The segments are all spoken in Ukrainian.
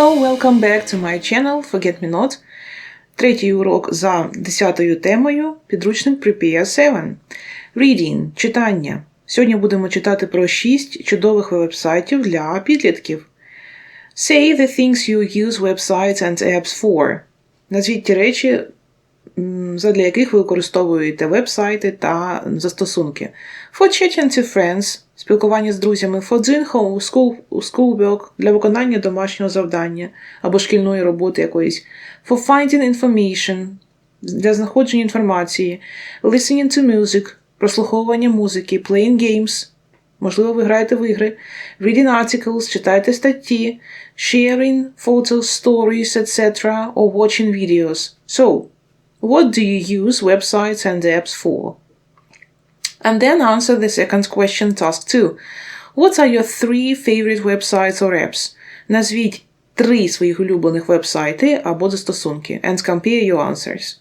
Hello, welcome back to my channel Forget Me Not. Третій урок за десятою темою підручник Prepare 7. Reading – читання. Сьогодні будемо читати про 6 чудових веб-сайтів для підлітків. Say the things you use websites and apps for. Назвіть ті речі, задля яких ви використовуєте веб-сайти та застосунки. For chatting to friends – спілкування з друзями, doing school, schoolwork – для виконання домашнього завдання або шкільної роботи якоїсь, for finding information – для знаходження інформації, listening to music – прослуховування музики, playing games – можливо, ви граєте в ігри, reading articles – читаєте статті, sharing photos, stories, etc. or watching videos. So, what do you use websites and apps for? And then answer the second question, task 2. What are your three favorite websites or apps? Назвіть три своїх улюблених веб-сайти або застосунки and compare your answers.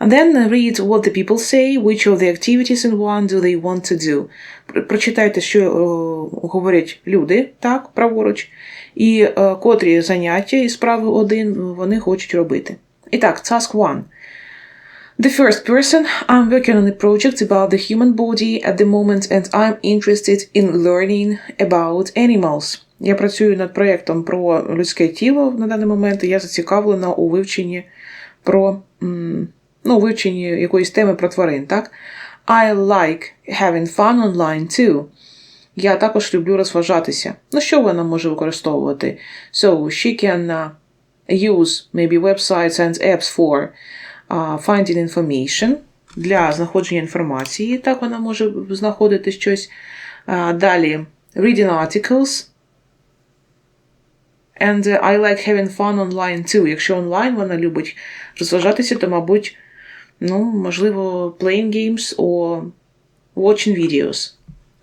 And then read what the people say, which of the activities in one do they want to do. Пр- Прочитайте, що о, говорять люди, так, праворуч, і е, котрі заняття із справи один вони хочуть робити. І так, task 1. The first person, I'm working on a project about the human body at the moment and I'm interested in learning about animals. Я працюю над проєктом про людське тіло на даний момент, і я зацікавлена у вивченні про ну, вивченні якоїсь теми про тварин, так? I like having fun online too. Я також люблю розважатися. Ну, що вона може використовувати? So, she can uh, use maybe websites and apps for uh, finding information для знаходження інформації. Так вона може знаходити щось. Uh, далі reading articles. And uh, I like having fun online too. Якщо онлайн вона любить розважатися, то, мабуть, ну, можливо, playing games or watching videos.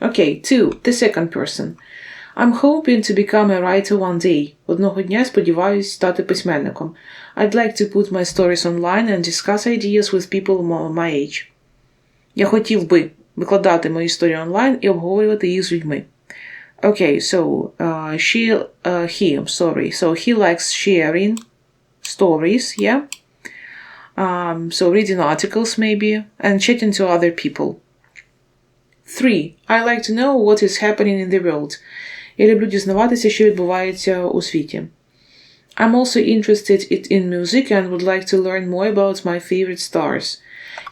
Okay, two. The second person. I'm hoping to become a writer one day. Одного дня сподіваюсь стати письменником. I'd like to put my stories online and discuss ideas with people mo- my age. Я хотів би викладати мої історії онлайн і обговорювати їх з людьми. Okay, so uh, she, uh, he, I'm sorry. So he likes sharing stories, yeah. Um, so reading articles maybe and chatting to other people. Three. I like to know what is happening in the world. Я люблю дізнаватися, що відбувається у світі. I'm also interested it- in music and would like to learn more about my favorite stars.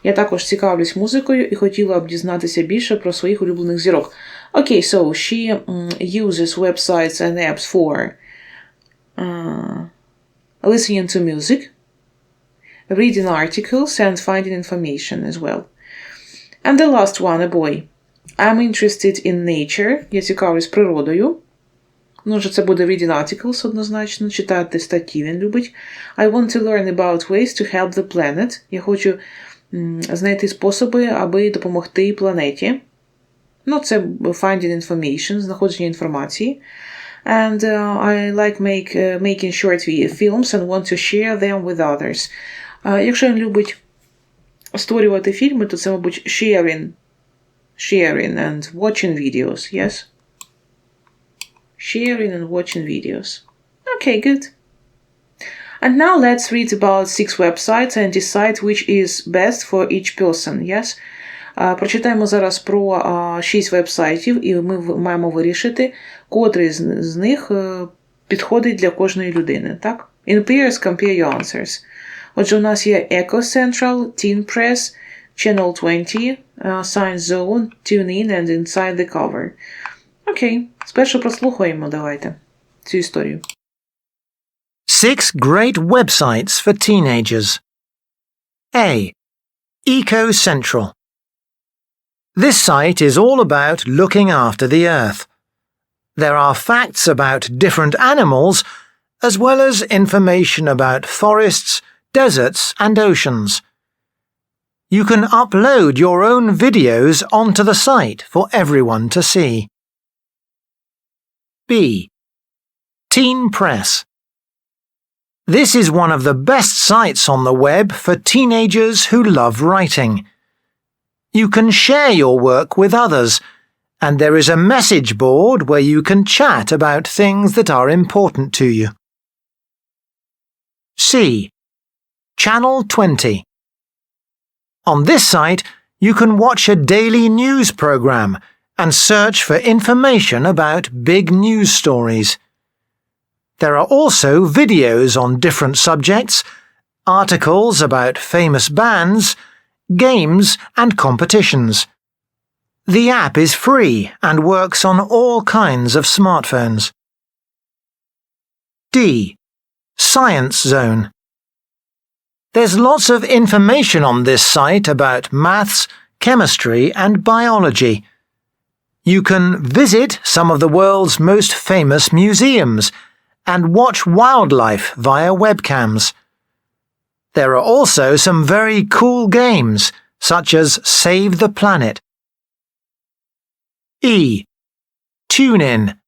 Я також цікавлюсь музикою і хотіла б дізнатися більше про своїх улюблених зірок. Okay, so she mm, uses websites and apps for uh, listening to music, reading articles, and finding information as well. And the last one, a boy. I'm interested in nature. Я цікавлюсь природою. Ну, вже це буде reading articles однозначно, читати статті він любить. I want to learn about ways to help the planet. Я хочу знайти способи, аби допомогти планеті. Ну, це finding information, знаходження інформації. And uh, I like make, uh, making short films and want to share them with others. Uh, якщо він любить створювати фільми, то це, мабуть, sharing, sharing and watching videos, yes? Sharing and watching videos. Okay, good. And now let's read about six websites and decide which is best for each person, yes? А, Прочитаємо зараз про а, шість вебсайтів, і ми маємо вирішити, котрий з, них е, підходить для кожної людини. Так? In pairs, compare your answers. Отже, у нас є Echo Central, Press, Channel 20, е, Science Zone, TuneIn and Inside the Cover. Окей, спершу прослухаємо давайте цю історію. Six great websites for teenagers. A. Eco Central. This site is all about looking after the earth. There are facts about different animals, as well as information about forests, deserts, and oceans. You can upload your own videos onto the site for everyone to see. B. Teen Press. This is one of the best sites on the web for teenagers who love writing. You can share your work with others, and there is a message board where you can chat about things that are important to you. C. Channel 20. On this site, you can watch a daily news program and search for information about big news stories. There are also videos on different subjects, articles about famous bands, games, and competitions. The app is free and works on all kinds of smartphones. D. Science Zone. There's lots of information on this site about maths, chemistry, and biology. You can visit some of the world's most famous museums and watch wildlife via webcams. There are also some very cool games, such as Save the Planet. E. Tune in.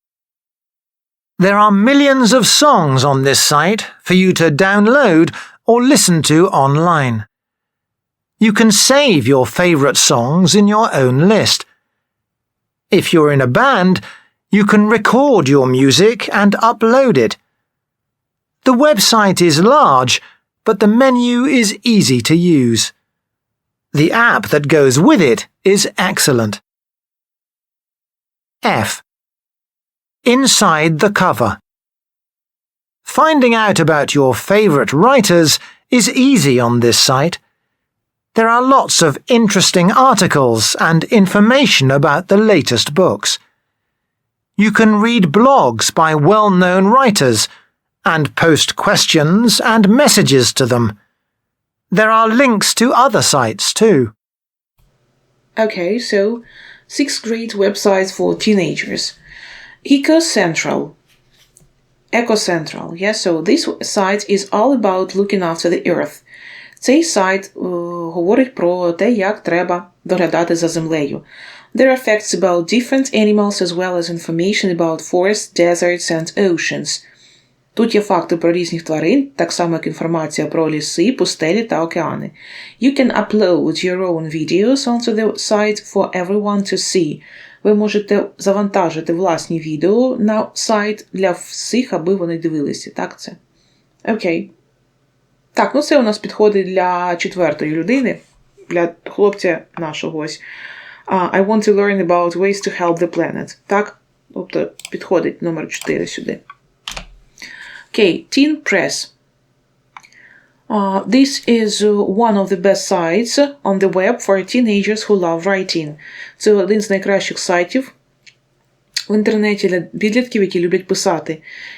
There are millions of songs on this site for you to download or listen to online. You can save your favourite songs in your own list. If you're in a band, you can record your music and upload it. The website is large, but the menu is easy to use. The app that goes with it is excellent. F. Inside the cover. Finding out about your favourite writers is easy on this site. There are lots of interesting articles and information about the latest books. You can read blogs by well known writers and post questions and messages to them. There are links to other sites too. Okay, so six great websites for teenagers. Eco Central. Eco Central. Yes, so this site is all about looking after the earth. Цей сайт е, говорить про те, як треба доглядати за землею. There are facts about different animals as well as information about forests, deserts and oceans. Тут є факти про різних тварин, так само як інформація про ліси, пустелі та океани. You can upload your own videos onto the site for everyone to see. Ви можете завантажити власні відео на сайт для всіх, аби вони дивилися. Так це? Окей. Так, ну це у нас підходить для четвертої людини, для хлопця нашого ось. Uh, I want to learn about ways to help the planet. Так? Тобто підходить номер 4 сюди. Okay, Teen Press. Uh, this is uh, one of the best sites on the web for teenagers who love writing. Це один з найкращих сайтів в інтернеті для підлітків, які люблять писати.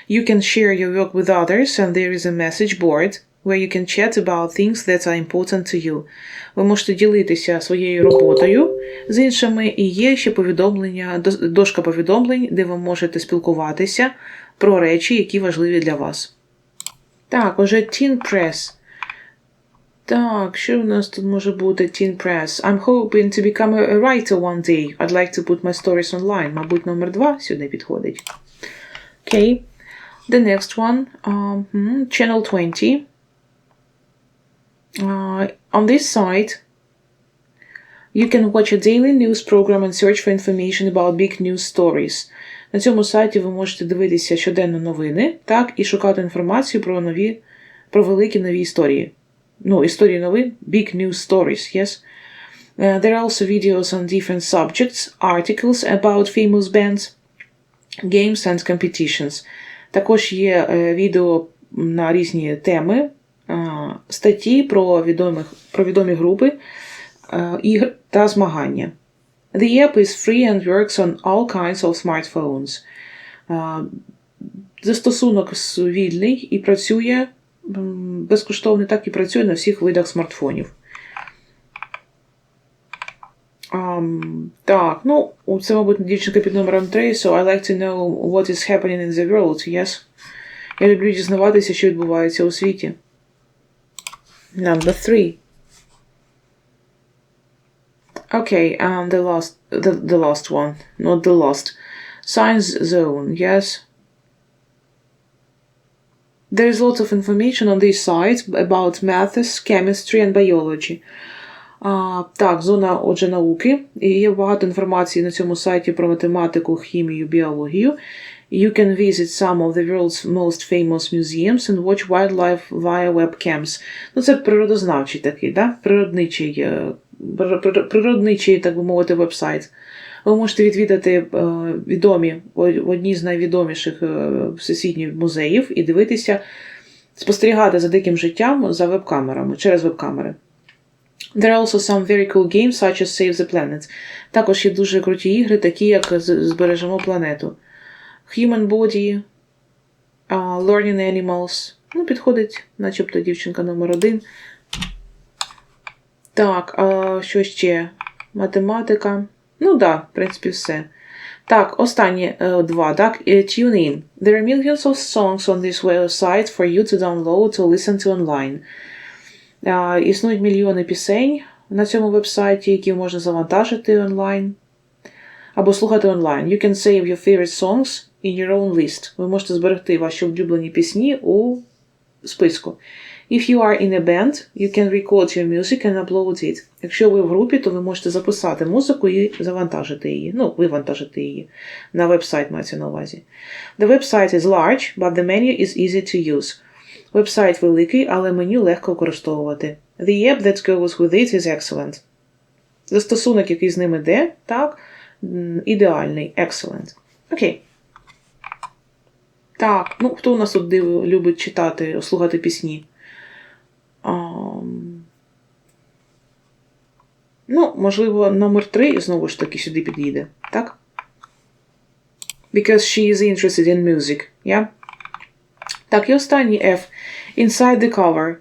You can share your work with others, and there is a message board where you can chat about things that are important to you. Ви можете ділитися своєю роботою з іншими, і є ще повідомлення, дошка повідомлень, де ви можете спілкуватися про речі, які важливі для вас. Так, уже Teen Press. Так, що в нас тут може бути Teen Press? I'm hoping to become a writer one day. I'd like to put my stories online. Мабуть, номер два сюди підходить. Okay. The next one, um, hmm, Channel 20. Uh, on this site, you can watch a daily news program and search for information about big news stories. На цьому сайті ви можете дивитися щоденно новини, так, і шукати інформацію про нові, про великі нові історії. Ну, історії новин, big news stories, yes. Uh, there are also videos on different subjects, articles about famous bands, games and competitions. Також є е, відео на різні теми, е, статті про, відомих, про відомі групи, е, ігр та змагання. The app is free and works on all kinds of smartphones. Е, Застосунок вільний і працює безкоштовний, так і працює на всіх видах смартфонів. Ам, так, ну, це, мабуть, дівчинка під номером 3, so I like to know what is happening in the world, yes. Я люблю дізнаватися, що відбувається у світі. Number 3. Okay, and the last, the, the last one, not the last. Science zone, yes. There is lots of information on this site about maths, chemistry and biology. А, так, зона отже науки. І є багато інформації на цьому сайті про математику, хімію, біологію. You can visit some of the world's most famous museums and watch wildlife via webcams. Ну, це природознавчий такий, да? природничий, е, прир- прир- природничий, так би мовити, вебсайт. Ви можете відвідати е, відомі одні з найвідоміших е, всесвітніх музеїв і дивитися, спостерігати за диким життям за веб-камерами, через веб-камери. There are also some very cool games, such as Save the Planet. Також є дуже круті ігри, такі як Збережемо планету. Human Body, uh, Learning Animals. Ну, підходить, начебто дівчинка номер один. Так, а що ще? Математика. Ну да, в принципі, все. Так, останні е, два, так. Е, Tune in. There are millions of songs on this website for you to download or listen to online. Е, існують мільйони пісень на цьому вебсайті, які можна завантажити онлайн або слухати онлайн. You can save your favorite songs in your own list. Ви можете зберегти ваші улюблені пісні у списку. If you are in a band, you can record your music and upload it. Якщо ви в групі, то ви можете записати музику і завантажити її. Ну, вивантажити її на вебсайт мається на увазі. The website is large, but the menu is easy to use. Вебсайт великий, але меню легко використовувати. The app that goes with it is excellent. Застосунок, який з ним іде, так, ідеальний, excellent. Окей. Так, ну хто у нас тут див- любить читати, слухати пісні? Ну, можливо, номер три знову ж таки сюди підійде, так? Because she is interested in music, yeah? Так, і останній F. Inside the cover.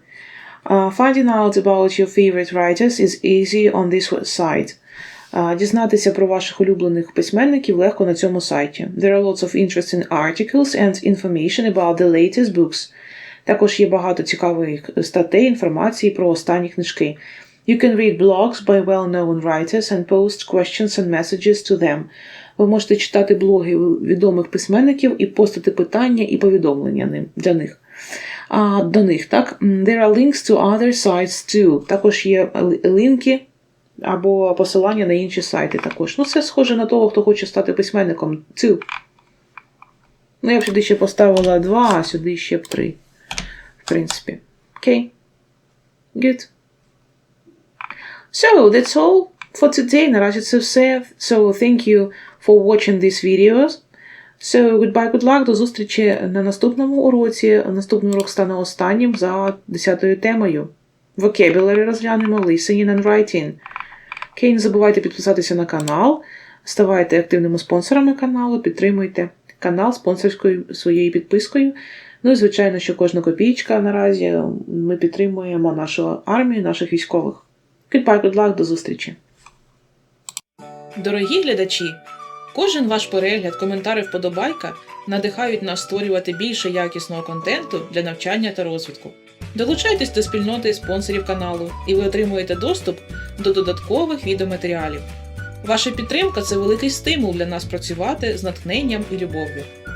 Uh, finding out about your favorite writers is easy on this site. Uh, дізнатися про ваших улюблених письменників легко на цьому сайті. There are lots of interesting articles and information about the latest books. Також є багато цікавих статей, інформації про останні книжки. You can read blogs by well-known writers and post questions and messages to them. Ви можете читати блоги відомих письменників і постити питання і повідомлення для них. А, до них, так? There are links to other sites too. Також є лінки або посилання на інші сайти також. Ну, це схоже на того, хто хоче стати письменником. Too. Ну, я б сюди ще поставила два, а сюди ще б три. В принципі. Окей. Good. So, that's all for today. Наразі це все. So, thank you for watching these videos. So, goodbye, good luck. До зустрічі на наступному уроці. Наступний урок стане останнім за 10 темою. Vocabulary розглянемо, listening and writing. Окей, не забувайте підписатися на канал, ставайте активними спонсорами каналу, підтримуйте канал спонсорською своєю підпискою. Ну і звичайно, що кожна копійка наразі ми підтримуємо нашу армію, наших військових. Goodbye, good luck, до зустрічі. Дорогі глядачі, кожен ваш перегляд, коментар і вподобайка надихають нас створювати більше якісного контенту для навчання та розвитку. Долучайтесь до спільноти спонсорів каналу, і ви отримуєте доступ до додаткових відеоматеріалів. Ваша підтримка це великий стимул для нас працювати з натхненням і любов'ю.